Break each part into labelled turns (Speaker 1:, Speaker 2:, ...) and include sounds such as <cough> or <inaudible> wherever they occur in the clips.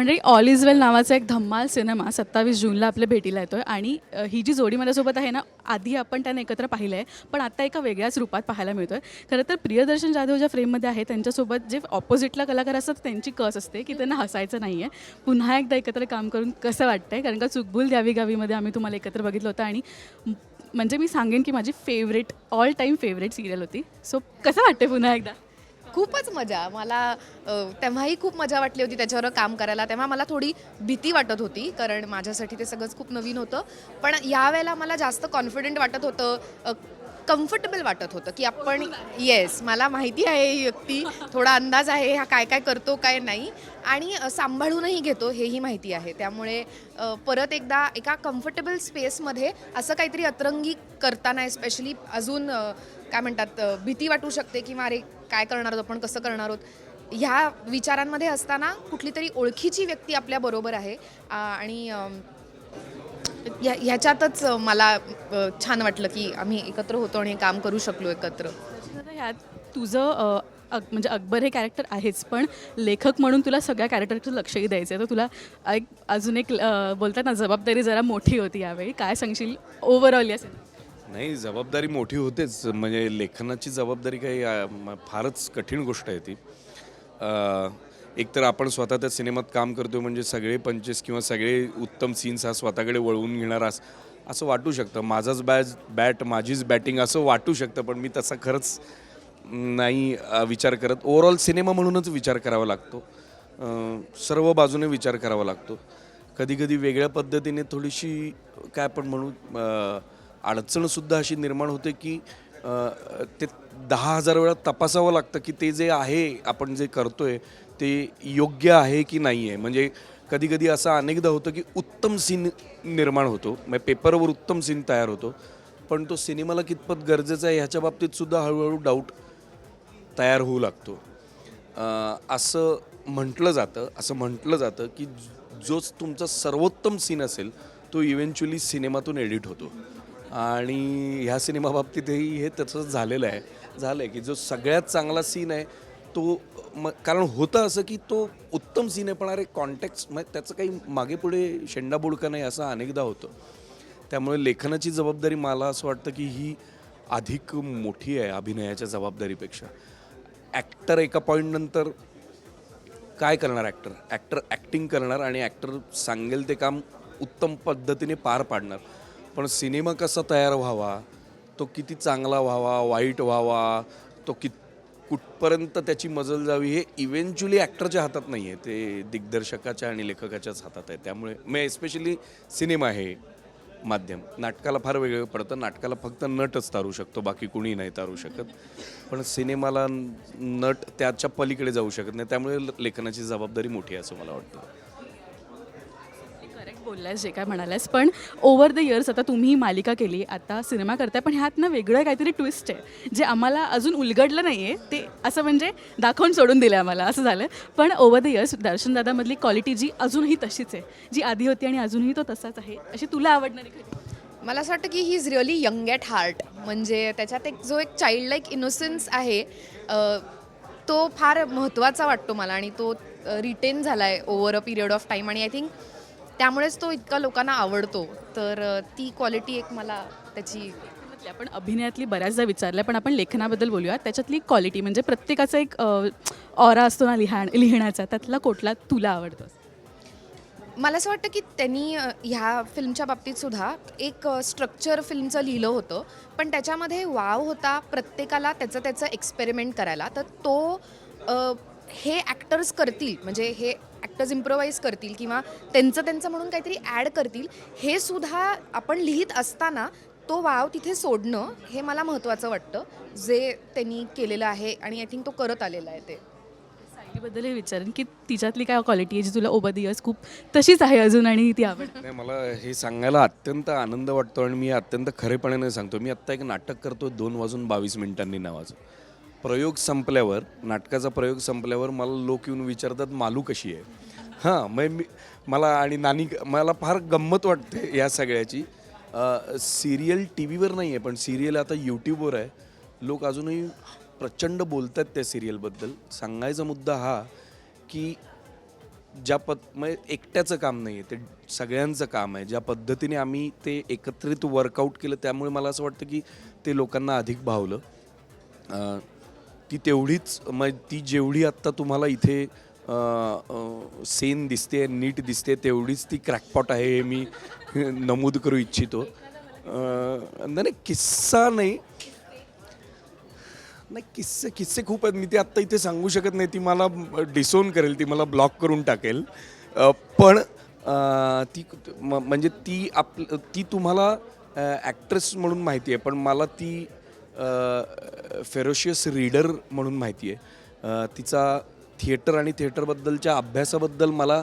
Speaker 1: म्हणजे all is वेल नावाचा एक धम्माल सिनेमा सत्तावीस जूनला आपल्या भेटीला येतोय. आणि अ, ही जी जोडी माझ्यासोबत आहे ना आधी आपण त्यांना एकत्र पाहिलं आहे पण आता एका वेगळ्याच रूपात पाहायला मिळतोय. खरं तर प्रियदर्शन जाधव ज्या फ्रेममध्ये आहे त्यांच्यासोबत जे ऑपोजिटला कलाकार असतात त्यांची कस असते की त्यांना हसायचं नाही आहे पुन्हा एकदा एकत्र काम करून कसं वाटतंय? कारण का चुकबुल द्यावी गावीमध्ये आम्ही तुम्हाला एकत्र बघितलं होतं आणि म- म्हणजे मी सांगेन की माझी favourite all time favourite serial होती. सो कसं वाटते पुन्हा एकदा?
Speaker 2: खूपच मजा. मला तेव्हाही खूप मजा वाटली होती त्याच्यावर काम करायला. तेव्हा मला थोडी भीती वाटत होती कारण माझ्यासाठी ते सगळंच खूप नवीन होतं. पण यावेळेला मला जास्त कॉन्फिडंट वाटत होतं कम्फर्टेबल वाटत होतं की आपण येस मला माहिती आहे ही व्यक्ती थोडा अंदाज आहे हा काय काय करतो काय नाही. आणि सांभाळूनही घेतो हेही माहिती आहे. त्यामुळे परत एकदा एका कम्फर्टेबल स्पेसमध्ये असं काहीतरी अतरंगी करताना स्पेशली अजून काय म्हणतात भीती वाटू शकते किंवा अरे काय करणार आहोत आपण कसं करणार आहोत? ह्या विचारांमध्ये असताना कुठली तरी ओळखीची व्यक्ती आपल्या बरोबर आहे. आणि ह्या ह्याच्यातच मला छान वाटलं की आम्ही एकत्र होतो आणि हे काम करू शकलो एकत्र.
Speaker 1: ह्यात तुझं अक म्हणजे अकबर हे कॅरेक्टर आहेच पण लेखक म्हणून तुला सगळ्या कॅरेक्टरचं लक्षही द्यायचं आहे तर तुला एक अजून एक बोलतात ना जबाबदारी जरा मोठी होती यावेळी. काय सांगशील? ओव्हरऑल या सिनेमात?
Speaker 3: नाही जबाबदारी मोठी होतेच. म्हणजे लेखनाची जबाबदारी काही अ, म- फारच कठीण गोष्ट आहे ती. एकतर आपण स्वतः त्या सिनेमात काम करतो म्हणजे सगळे पंचेस किंवा सगळे उत्तम सीन्स हा स्वतःकडे वळवून घेणारा अस- असं वाटू शकतं. माझाच बॅज बॅट माझीच बॅटिंग असं वाटू शकतं पण मी तसा खरंच नाही अ, विचार करत. ओव्हरऑल सिनेमा म्हणूनच विचार करावा लागतो. अ, सर्व बाजूने विचार करावा लागतो. कधीकधी वेगळ्या पद्धतीने थोडीशी काय आपण म्हणू अ, अडचणसुद्धा अशी निर्माण होते की ते दहा हजार वेळा तपासावं लागतं की ते जे आहे आपण जे करतो आहे ते योग्य आहे की नाही आहे म्हणजे कधी कधी असं अनेकदा होतं की उत्तम सीन निर्माण होतो. म्हणजे पेपरवर उत्तम सीन तयार होतो. पण तो सिनेमाला कितपत गरजेचा आहे ह्याच्या बाबतीत सुद्धा हळूहळू डाऊट तयार होऊ लागतो. असं म्हटलं जातं असं म्हटलं जातं की जोच तुमचा सर्वोत्तम सीन असेल तो इव्हेंच्युअली सिनेमातून एडिट होतो. आणि ह्या सिनेमाबाबतीतही हे त्याचं झालेलं आहे. झालं आहे की जो सगळ्यात चांगला सीन आहे तो म कारण होतं असं की तो उत्तम सीन आहे पण अरे कॉन्टॅक्ट म्हणजे त्याचं काही मागे पुढे शेंडाबुडका नाही असं अनेकदा होतं. त्यामुळे लेखनाची जबाबदारी मला असं वाटतं की ही अधिक मोठी आहे अभिनयाच्या जबाबदारीपेक्षा. ॲक्टर एका पॉईंटनंतर काय करणार ॲक्टर ॲक्टर ॲक्टिंग करणार आणि ॲक्टर सांगेल ते काम उत्तम पद्धतीने पार पाडणार. पण सिनेमा कसा तयार व्हावा तो किती चांगला व्हावा वाईट व्हावा तो कित कुठपर्यंत त्याची मजल जावी हे इव्हेंच्युअली ॲक्टरच्या हातात नाही आहे ते दिग्दर्शकाच्या आणि लेखकाच्याच हातात आहे. त्यामुळे मी एस्पेशली सिनेमा हे माध्यम. नाटकाला फार वेगळं पडतं. नाटकाला फक्त नटच तारू शकतो. बाकी कुणी नाही तारू शकत. पण सिनेमाला नट त्याच्या पलीकडे जाऊ शकत नाही. त्यामुळे लेखनाची जबाबदारी मोठी आहे असं मला वाटतं.
Speaker 1: बोललास जे काय म्हणालास पण ओव्हर द इयर्स आता तुम्ही मालिका केली आता सिनेमा करताय पण ह्यात ना वेगळं काहीतरी ट्विस्ट आहे. जे आम्हाला अजून उलगडलं नाही आहे ते असं म्हणजे दाखवून सोडून दिलं आम्हाला असं झालं. पण ओव्हर द इयर्स दर्शन दादामधली क्वालिटी जी अजूनही तशीच आहे. जी आधी होती आणि अजूनही तो तसाच आहे अशी तुला आवडणारी
Speaker 2: मला असं वाटतं की he is really young at heart म्हणजे त्याच्यात एक जो एक चाइल्ड लाईक इनोसन्स आहे तो फार महत्त्वाचा वाटतो मला आणि तो रिटेन झाला आहे over a period of time आणि आय थिंक त्यामुळेच तो इतका लोकांना आवडतो. तर ती क्वालिटी एक मला त्याची
Speaker 1: आपण अभिनयातली बऱ्याचदा विचारलं पण आपण लेखनाबद्दल बोलूया. त्याच्यातली क्वालिटी म्हणजे प्रत्येकाचा एक ऑरा असतो ना लिहा लिहिण्याचा त्यातला कुठला तुला आवडतो?
Speaker 2: मला असं वाटतं की त्यांनी ह्या फिल्मच्या बाबतीत सुद्धा एक स्ट्रक्चर फिल्मचं लिहिलं होतं. पण त्याच्यामध्ये वाव होता प्रत्येकाला त्याचं त्याचं एक्सपेरिमेंट करायला. तर तो हे ॲक्टर्स करतील म्हणजे हे ॲक्टर्स इम्प्रोवाईज करतील किंवा त्यांचं त्यांचं म्हणून काहीतरी ॲड करतील हे सुद्धा आपण लिहित असताना तो वाव तिथे सोडणं हे मला महत्त्वाचं वाटतं. जे त्यांनी केलेलं आहे आणि आय थिंक तो करत आलेला आहे ते.
Speaker 1: सायलीबद्दलही विचारेन की तिच्यातली काय क्वालिटी आहे जी तुला ओव्हर द इयर्स खूप तशीच आहे अजून आणि ती आवडते
Speaker 3: नाही मला हे सांगायला अत्यंत आनंद वाटतो आणि मी अत्यंत खरेपणाने सांगतो. मी आत्ता एक नाटक करतो दोन वाजून बावीस मिनिटांनी नावाचं. प्रयोग संपल्यावर नाटकाचा प्रयोग संपल्यावर मला लोक येऊन विचारतात मालू कशी आहे? हां मग मी मला आणि नानी मला फार गंमत वाटते या सगळ्याची. सिरियल टी व्हीवर नाही आहे पण सिरियल आता यूट्यूबवर आहे. लोक अजूनही प्रचंड बोलत आहेत त्या सिरियलबद्दल. सांगायचा मुद्दा हा की ज्या पद म्हणजे एकट्याचं काम नाही आहे ते सगळ्यांचं काम आहे. ज्या पद्धतीने आम्ही ते एकत्रित वर्कआउट केलं त्यामुळे मला असं वाटतं की ते लोकांना अधिक भावलं. ती तेवढीच मग ती जेवढी आत्ता तुम्हाला इथे सेन दिसते नीट दिसते तेवढीच ती क्रॅकपॉट आहे हे मी <laughs> नमूद करू इच्छितो. नाही किस्सा नाही. नाही किस्से किस्से खूप आहेत. मी ते आत्ता इथे सांगू शकत नाही. ती मला डिसोन करेल ती मला ब्लॉक करून टाकेल. पण ती म्हणजे ती आप ती तुम्हाला ॲक्ट्रेस म्हणून माहिती आहे पण मला ती फेरोशियस रीडर म्हणून माहिती आहे. तिचा थिएटर आणि थिएटरबद्दलच्या अभ्यासाबद्दल मला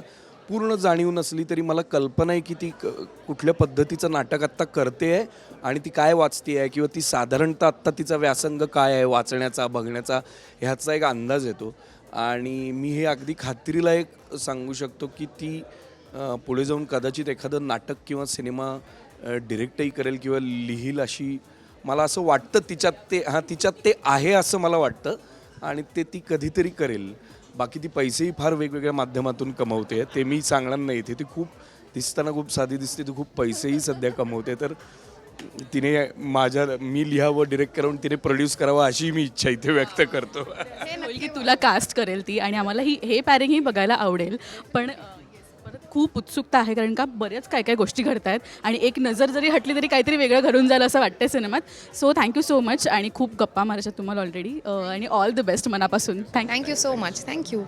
Speaker 3: पूर्ण जाणीव नसली तरी मला कल्पना आहे की ती क- कुठल्या पद्धतीचं नाटक आत्ता करते आहे आणि ती काय वाचते आहे किंवा ती साधारणतः आत्ता तिचा व्यासंग काय आहे वाचण्याचा बघण्याचा ह्याचा एक अंदाज येतो. आणि मी हे अगदी खात्रीला एक सांगू शकतो की ती पुढे जाऊन कदाचित एखादं नाटक किंवा सिनेमा डिरेक्टही करेल किंवा लिहील अशी मला असं वाटतं तिच्यात ते हां तिच्यात ते आहे असं मला वाटतं आणि ते ती कधीतरी करेल. बाकी ती पैसेही फार वेगवेगळ्या माध्यमातून कमवते ते मी सांगणार नाही. इथे ती खूप दिसताना खूप साधी दिसते. ती खूप पैसेही सध्या कमवते. तर तिने माझ्या मी लिहावं डिरेक्ट करावं तिने प्रोड्यूस करावं अशी मी इच्छा इथे व्यक्त करतो.
Speaker 1: की तुला कास्ट करेल ती आणि आम्हाला ही हे पॅरिंगही बघायला आवडेल. पण खूप उत्सुकता आहे कारण का बऱ्याच काय काय गोष्टी घडत आहेत आणि एक नजर जरी हटली तरी काहीतरी वेगळं घडून जाईल असं वाटतंय सिनेमात. सो थँक्यू सो मच आणि खूप गप्पा मारायच्या तुम्हाला ऑलरेडी आणि ऑल द बेस्ट मनापासून. Thank you
Speaker 2: thank you so much thank you